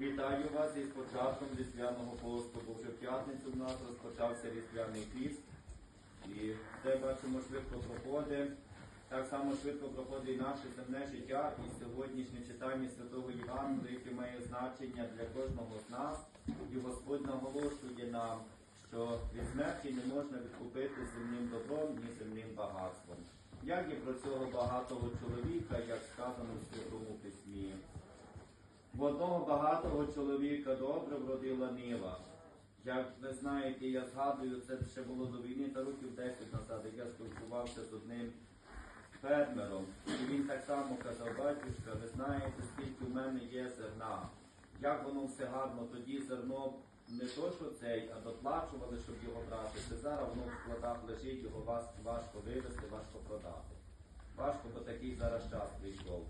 Вітаю вас із початком різдвяного посту, бо вже в п'ятницю в нас розпочався різдвяний піст. І це бачимо швидко проходить. Так само швидко проходить і наше земне життя і сьогоднішнє читання Святого Євангелія, яке має значення для кожного з нас. І Господь наголошує нам, що від смерті не можна відкупити земним добром, ні земним багатством. Як і про цього багатого чоловіка, як сказано в Святому Письмі. В одного багатого чоловіка добре вродила нива. Як ви знаєте, я згадую, це ще було до війни та років 10 назад, як я спілкувався з одним фермером. І він так само казав, батюшка, ви знаєте, скільки в мене є зерна. Як воно все гарно, тоді зерно не то, що цей, а доплачували, щоб його брати. Це зараз воно в складах лежить, його важко вивезти, важко продати. Важко, бо такий зараз час прийшов.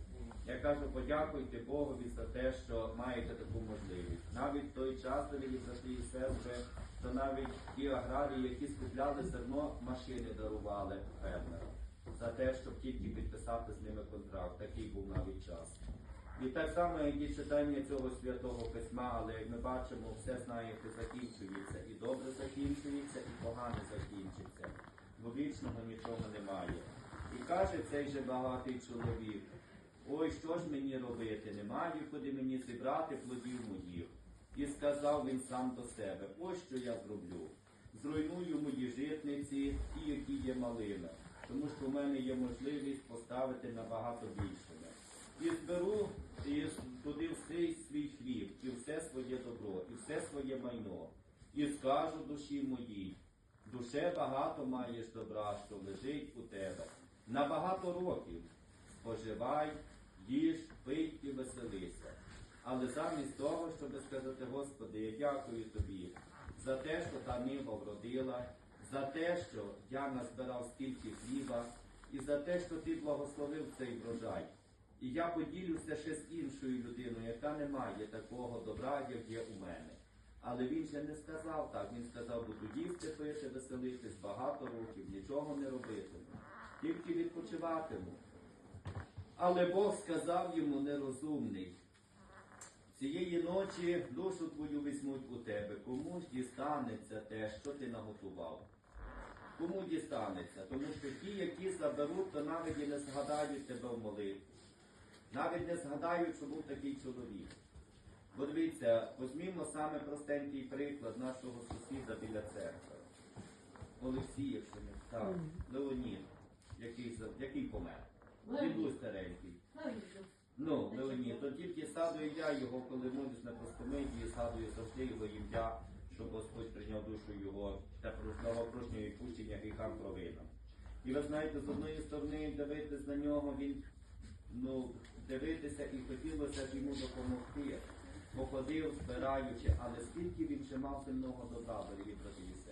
Я кажу, подякуйте Богові за те, що маєте таку можливість. Навіть той час, дорогі брати і сестри, то навіть ті аграрії, які скупляли зерно, машини дарували фермерам за те, щоб тільки підписати з ними контракт. Такий був навіть час. І так само, як і читання цього святого письма, але як ми бачимо, все знаєте, закінчується. І добре закінчується, і погано закінчиться. Бо вічного нічого немає. І каже цей же багатий чоловік: ой, що ж мені робити? Немає куди мені зібрати плодів моїх. І сказав він сам до себе: ось що я зроблю. Зруйную мої житниці, ті, які є малими, тому що в мене є можливість поставити набагато більшими. І зберу і туди все свій хліб, і все своє добро, і все своє майно. І скажу душі моїй, душе багато маєш добра, що лежить у тебе. На багато років споживай, їж, пий і веселися. Але замість того, щоб сказати, Господи, я дякую тобі за те, що та нива вродила, за те, що я назбирав стільки хліба, і за те, що ти благословив цей врожай. І я поділюся ще з іншою людиною, яка не має такого добра, як є у мене. Але він же не сказав так. Він сказав, буду їсти, пити, веселитись багато років, нічого не робитиму, тільки відпочиватиму. Але Бог сказав йому нерозумний. Цієї ночі душу твою візьмуть у тебе, кому ж дістанеться те, що ти наготував. Кому дістанеться? Тому що ті, які заберуть, то навіть і не згадають тебе в молитві. Навіть не згадають, що був такий чоловік. Бо дивіться, візьмімо саме простенький приклад нашого сусіда біля церкви. Олексій, якщо не так, Леонід, який, який помер. Він був старенький. Ну, Леонід, то тільки згадую я його, коли молюсь на простомидії, згадую завжди його ім'я, щоб Господь прийняв душу його та новопрошнього відпущення гріхам провинам. І ви знаєте, з одної сторони дивитись на нього, він ну, дивитися і хотілося б йому допомогти. Походив, збираючи, але скільки він ще мав земного добра, дорогі брати і сестри. І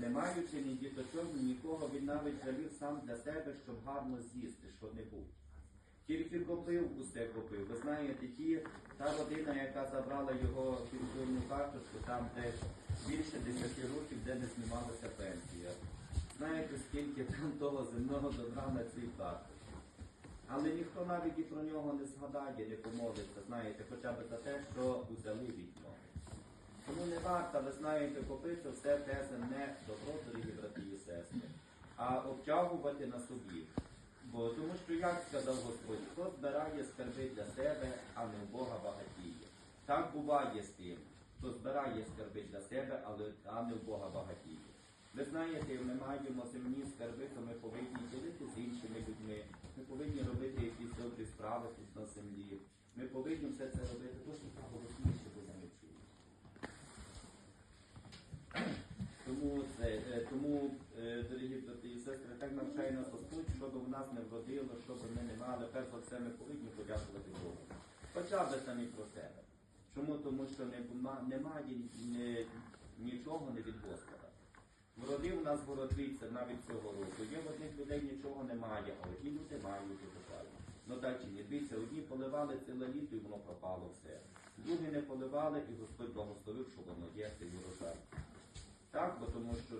не маючи ні діточок, ні нікого, він навіть жалів сам для себе, щоб гарно з'їсти що-небудь. Тільки купив, усе купив. Ви знаєте, ті, та родина, яка забрала його пенсіонну карточку, там теж більше 10 років, де не знімалася пенсія. Знаєте, скільки там того земного добра на цій карточці. Але ніхто навіть і про нього не згадає, не помолиться, знаєте, хоча б за те, що взяли від нього. Тому не варто, ви знаєте, купити все те земне добро, дорогі брати і сестри, а обтягувати на собі. Бо тому що, як сказав Господь, хто збирає скарби для себе, а не в Бога багатіє. Так буває з тим, хто збирає скарби для себе, а не в Бога багатіє. Ви знаєте, ми маємо земні скарби, то ми повинні ділити з іншими людьми. Ми повинні робити якісь добрі справи тут на землі. Ми повинні все це робити, тому що голосніше буде не чули. Тому це е, тому, е, дорогі брати і сестри, так навчає нас Господь, щоб в нас не вродило, щоб ми не мали. Перш за все, ми повинні подякувати Богу. Хоча б самі про себе. Чому? Тому що немає ні- нічого не від Господа. Вродив нас городниця навіть цього року. Є в одних людей нічого немає, а одні люди мають урожай. Ну так чи ні? Дивіться, одні поливали ціле літо і воно пропало все. Другі не поливали і Господь благословив, що воно є цей урожай. Так, бо тому що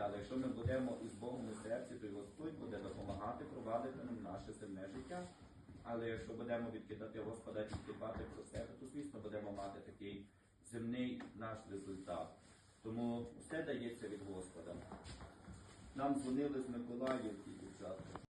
але якщо ми будемо із Богом у серці, то Господь буде допомагати провадити нам наше земне життя. Але якщо будемо відкидати Господа і дбати про себе, то звісно будемо мати такий земний наш результат. Тому все дається від Господа. Нам дзвонили з Миколаївки, дівчатка.